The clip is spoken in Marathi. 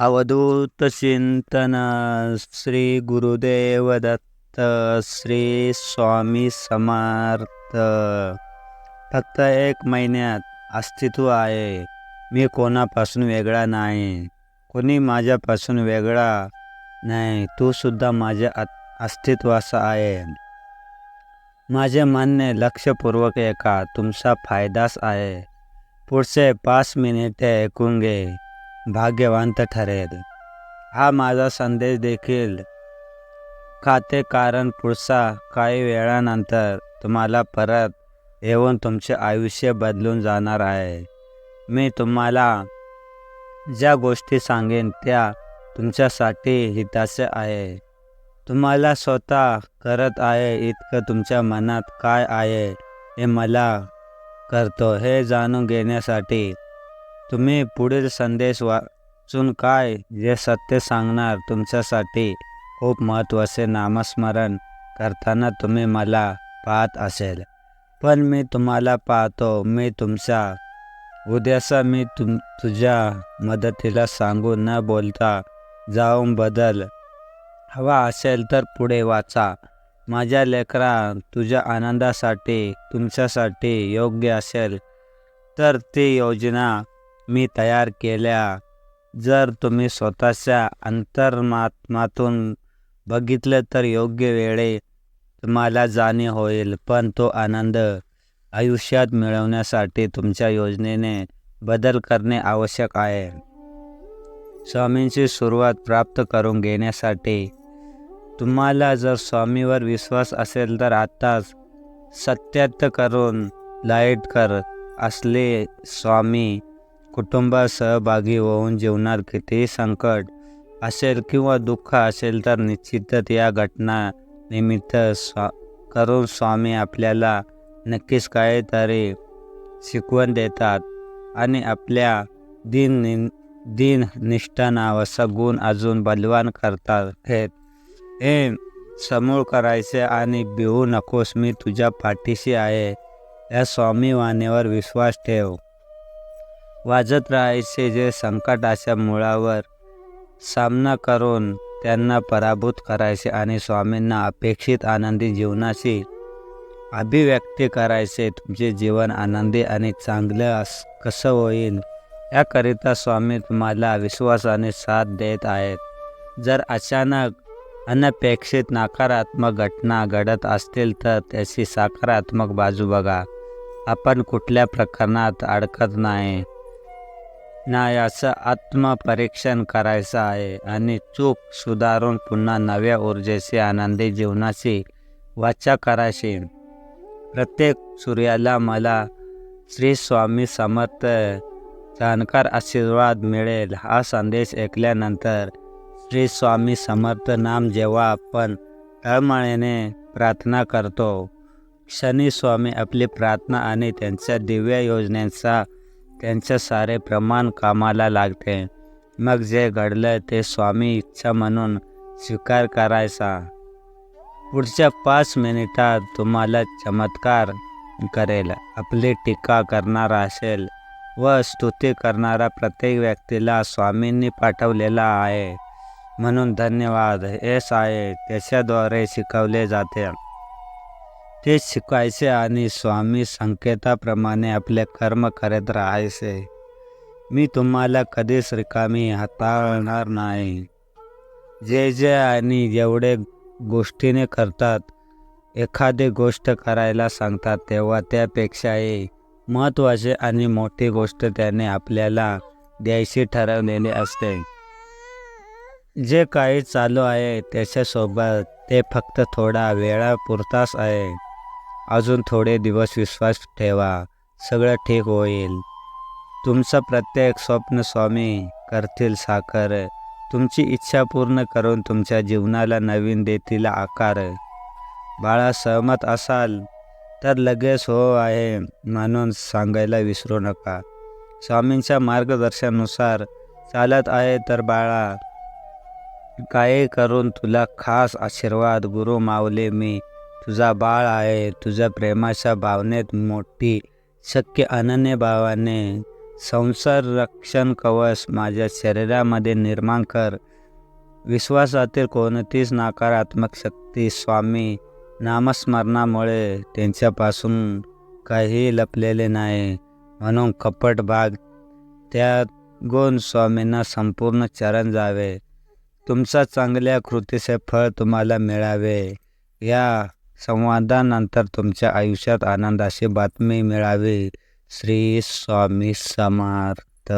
अवधूत चिंतन श्री गुरुदेव दत्त श्री स्वामी समर्थ फक्त एक महिन्यात अस्तित्व आहे. मी कोणापासून वेगळा नाही. कोणी माझ्यापासून वेगळा नाही. तू सुद्धा माझ्या अस्तित्वाचा आहे. माझे म्हणणे लक्षपूर्वक ऐका. तुमचा फायदाच आहे. पुढचे पाच मिनिटे ऐकून घे. भाग्यवंत ठरेल. हा माझा संदेश देखील. खाते कारण पुढचा काही वेळानंतर तुम्हाला परत येऊन तुमचे आयुष्य बदलून जाणार आहे. मी तुम्हाला ज्या गोष्टी सांगेन त्या तुमच्यासाठी हिताचे आहे. तुम्हाला स्वतः करत आहे इतकं तुमच्या मनात काय आहे हे मला करतो हे जाणून घेण्यासाठी तुम्ही पुढील संदेश वाचून काय जे सत्य सांगणार तुमच्यासाठी खूप महत्त्वाचे नामस्मरण करताना तुम्ही मला पाहत असेल. पण मी तुम्हाला पाहतो मी तुमचा उद्याचा मी तुम तुझ्या मदतीला सांगू न बोलता जाऊन बदल. हवा असेल तर पुढे वाचा. माझ्या लेकरा तुझ्या आनंदासाठी तुमच्यासाठी योग्य असेल तर ती योजना मी तयार केल्या. जर तुम्ही स्वतःच्या अंतर्मात्मातून बघितलं तर योग्य वेळे तुम्हाला जाणीव होईल पण तो आनंद आयुष्यात मिळवण्यासाठी तुमच्या योजनेने बदल करणे आवश्यक आहे. स्वामींची सुरुवात प्राप्त करून घेण्यासाठी तुम्हाला जर स्वामीवर विश्वास असेल तर आत्ताच सत्यात करून लाइट कर असले स्वामी कुटुंबात सहभागी होऊन जीवनात कितीही संकट असेल किंवा दुःख असेल तर निश्चितच या घटना निमित्त स्वा करून स्वामी आपल्याला नक्कीच काहीतरी शिकवण देतात आणि आपल्या दिन नि दिन निष्ठाना व सगुण अजून बलवान करतात. हे हे समूळ करायचे आणि भिवू नकोस मी तुझ्या पाठीशी आहे. या स्वामीवाणीवर विश्वास ठेव. वाजत राहायचे जे संकटाच्या मुळावर सामना करून त्यांना पराभूत करायचे आणि स्वामींना अपेक्षित आनंदी जीवनाशी अभिव्यक्ती करायचे तुमचे जीवन आनंदी आणि चांगलं अस कसं होईल याकरिता स्वामी तुम्हाला विश्वासाने साथ देत आहेत. जर अचानक अनपेक्षित नकारात्मक घटना घडत असतील तर त्याची सकारात्मक बाजू बघा. आपण कुठल्या प्रकरणात अडकत नाही. ना याचं आत्मपरीक्षण करायचं आहे. आणि चूक सुधारून पुन्हा नव्या ऊर्जेशी आनंदी जीवनाची वाचा करायची. प्रत्येक सूर्याला मला श्री स्वामी समर्थ जाणकार आशीर्वाद मिळेल हा संदेश ऐकल्यानंतर श्री स्वामी समर्थ नाम जेव्हा आपण तळमळीने प्रार्थना करतो शनी स्वामी आपली प्रार्थना आणि त्यांच्या दिव्य योजनेचा त्यांचं सारे प्रमाण कामाला लागते. मग जे घडलं ते स्वामी इच्छा म्हणून स्वीकार करायचा. पुढच्या पाच मिनिटात तुम्हाला चमत्कार करेल. आपली टीका करणारा असेल व स्तुती करणारा प्रत्येक व्यक्तीला स्वामींनी पाठवलेला आहे. म्हणून धन्यवाद. हेच आहे त्याच्याद्वारे शिकवले जाते. ते शिकायचे आणि स्वामी संकेताप्रमाणे आपले कर्म करत राहायचे. मी तुम्हाला कधीच रिकामी हाताळणार नाही. जे जे आणि जेवढे गोष्टीने करतात एखादी गोष्ट करायला सांगतात तेव्हा त्यापेक्षाही महत्त्वाचे आणि मोठी गोष्ट त्याने आपल्याला द्यायची ठरवलेली असते. जे काही चालू आहे त्याच्यासोबत ते फक्त थोडा वेळापुरताच आहे. अजून थोडे दिवस विश्वास ठेवा सगळं ठीक होईल. तुमचं प्रत्येक स्वप्न स्वामी करतील साकार तुमची इच्छा पूर्ण करून तुमच्या जीवनाला नवीन देतील आकार. बाळा सहमत असाल तर लगेच हो आहे म्हणून सांगायला विसरू नका. स्वामींच्या मार्गदर्शनानुसार चालत आहे तर बाळा काही करून तुला खास आशीर्वाद गुरु मावले मी. तुझा बाळ आहे तुझ्या प्रेमाच्या भावनेत मोठी शक्य अनन्य भावाने संसार रक्षण कवच माझ्या शरीरामध्ये निर्माण कर. विश्वासातील कोणतीच नकारात्मक शक्ती स्वामी नामस्मरणामुळे त्यांच्यापासून काही लपलेले नाही. म्हणून कपट भाग त्या गुण स्वामींना संपूर्ण चरण जावे. तुमचा चांगल्या कृतीचे फळ तुम्हाला मिळावे. या संवादानंतर तुमच्या आयुष्यात आनंदाची बातमी मिळावी. श्री स्वामी समर्थ.